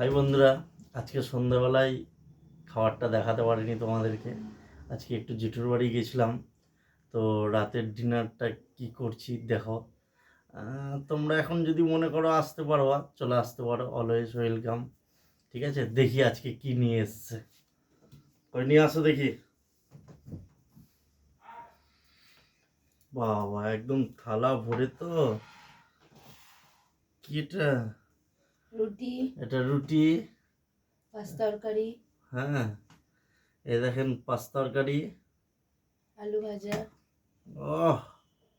High বন্ধুরা, আজকে সন্ধ্যাবেলায় খাবারটা দেখাতে পারিনি তোমাদেরকে। আজকে একটু জেঠুর বাড়ি গেছিলাম তো রাতের ডিনারটা কি করছি দেখো। তোমরা এখন যদি মনে করো আসতে পারো, চলে আসতে পারো অলওয়েজ ওয়েলকাম ঠিক আছে? দেখি আজকে কি নিয়ে এসছে। কই, নিয়ে আসো দেখি। বাবা, একদম থালা ভরে তো। কি এটা? রুটি এটা রুটি। পাঁচ তরকারি। হ্যাঁ। এই দেখেন পাঁচ তরকারি। আলু ভাজা।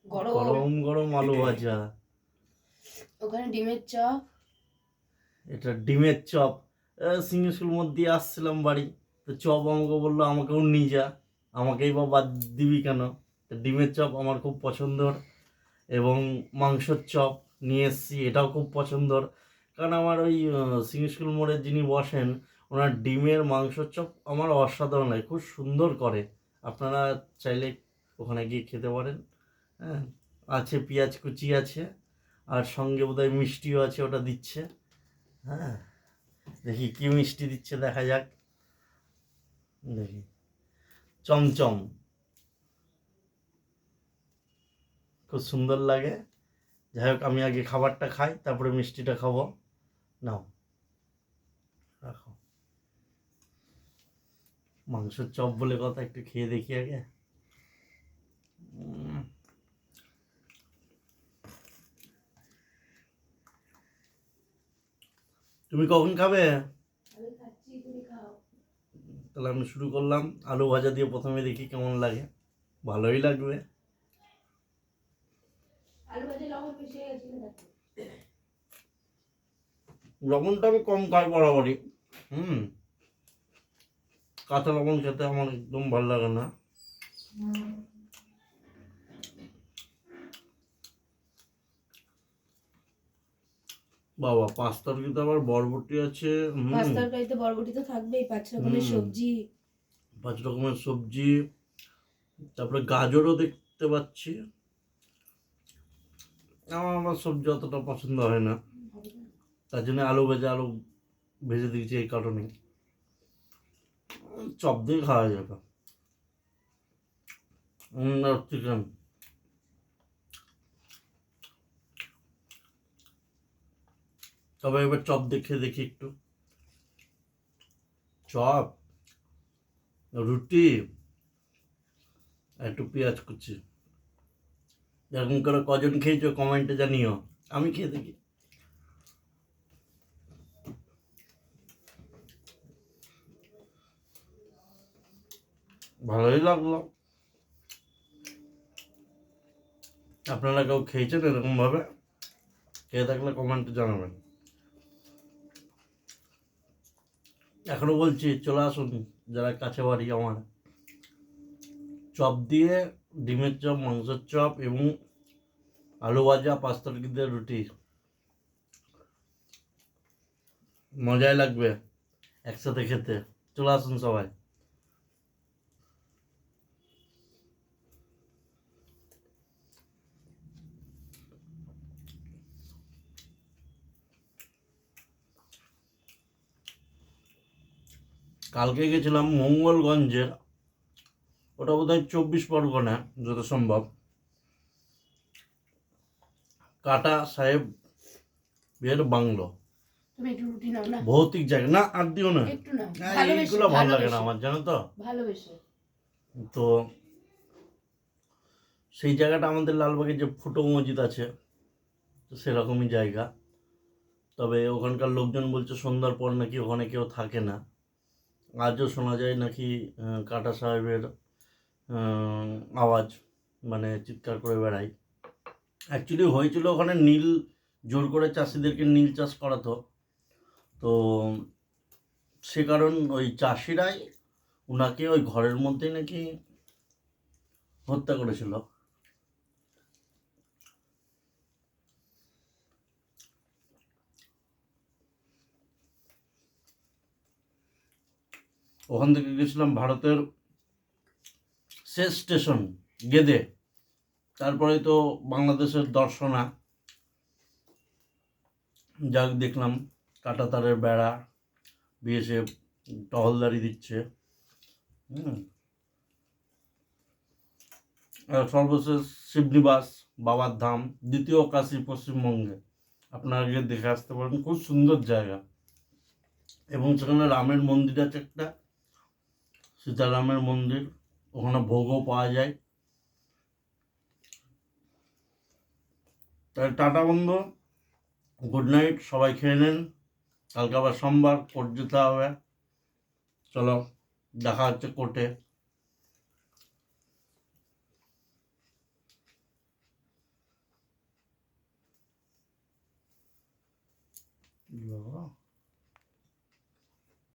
গরম। গরম গরম আলু ভাজা। ওখানে ডিমের চপ। এটা ডিমের চপ। সিঙ্গি স্কুল মধ্যে আসছিলাম বাড়ি। তো চপ আমাকে বলল আমাকেও নিয়ে যা। আমাকেই বা বাদ দিবি কেন? তো ডিমের চপ আমার খুব পছন্দর এবং মাংসর চপ নিয়ে এসেছি। এটাও খুব পছন্দর। কারণ আমার ওই সিঙ্গি স্কুল মোড়ে যিনি বসেন, ওনার ডিমের মাংসর চপ আমার অসাধারণ লাগে, খুব সুন্দর করে। আপনারা চাইলে ওখানে গিয়ে খেতে পারেন। হ্যাঁ আছে পেঁয়াজ কুচি আছে, আর সঙ্গে বোধহয় মিষ্টিও আছে ওটা দিচ্ছে। হ্যাঁ দেখি কি মিষ্টি দিচ্ছে, দেখা যাক। দেখি, চমচম। খুব সুন্দর লাগে। যাই হোক, আমি আগে খাবারটা খাই, তারপরে মিষ্টিটা খাব। নাও। রাখো। মাংসের চপ বলে কথা একটু খেয়ে দেখি আগে। তুমি কখন খাবে? আমি খাচ্ছি তুমি খাও। তাহলে আমি শুরু করলাম। আলু ভাজা দিয়ে প্রথমে দেখি কেমন লাগে। ভালোই লাগবে আলু ভাজা লবণ বেশি হয়ে গেছে নাকি? লবণটা আমি কম খাই বরাবরই। হুম। কাঁচা লবণ খেতে আমার একদম ভালো লাগে না। বাবা পাঁচ তরকারিতে আবার বরবটি আছে পাঁচ তরকারিতে বরবটি তো থাকবেই পাঁচ রকমের সবজি। পাঁচ রকমের সবজি তারপরে গাজরও দেখতে পাচ্ছি। আমার আমার সবজি অতটা পছন্দ হয় না। তার জন্য আলু ভেজে আলু ভেজে দিয়েছি এই কারণে চপ দিয়ে খাওয়া যাবে চিকেন তবে এবার চপ দেখে দেখি একটু। চপ, রুটি একটু পেঁয়াজ কুচি। এরকম করে কজন খেয়েছো কমেন্টে জানিও। আমি খেয়ে দেখি। ভালোই লাগল। আপনারা কেউ খেয়েছেন এরকমভাবে? খেয়ে থাকলে কমেন্টে জানাবেন। এখনও বলছি, চলে আসুন, যারা কাছে বাড়ি আমার। চপ দিয়ে ডিমের চপ, মাংসের চপ এবং আলু ভাজা পাঁচ তরকারিতে রুটি। মজাই লাগবে একসাথে খেতে। চলে আসুন সবাই। কালকে গেছিলাম মঙ্গলগঞ্জের ওটা বোধ হয় চব্বিশ পরগনা যত সম্ভব। কাটা সাহেব এর বাংলো। ভৌতিক জায়গা। না আর দিও না। এইগুলো ভালো লাগে না আমার জানো তো? তো সেই জায়গাটা আমাদের লালবাগে যে ফুটো মসজিদ আছে তো সেরকমই জায়গা। তবে ওখানকার লোকজন বলছে সন্ধ্যার পর নাকি ওখানে কেউ থাকে না। আজও শোনা যায় নাকি কাটা সাহেবের আওয়াজ মানে চিৎকার করে বেড়ায়। অ্যাকচুয়ালি হয়েছিল ওখানে নীল, জোর করে চাষিদেরকে নীল চাষ করাতো। তো সে কারণ ওই চাষিরাই ওনাকে ওই ঘরের মধ্যেই নাকি হত্যা করেছিল। ওখান থেকে গেছিলাম ভারতের শেষ স্টেশন, গেদে। তারপরে তো বাংলাদেশের দর্শনা। যাক, দেখলাম কাঁটাতারের বেড়া, বিএসএফ টহলদারি দিচ্ছে। হুম। সর্বশেষ শিবনিবাস, বাবার ধাম, দ্বিতীয় কাশী পশ্চিমবঙ্গে। আপনারা গিয়ে দেখে আসতে পারেন, খুব সুন্দর জায়গা। এবং সেখানে রামের মন্দির আছে একটা। সীতারামের মন্দির, ওখানে ভোগও পাওয়া যায়। তাই টাটা বন্ধু গুড নাইট সবাই খেয়ে নেন। কালকে আবার সোমবার কোর্ট যেতে হবে। চলো, দেখা হচ্ছে কোর্টে বাবা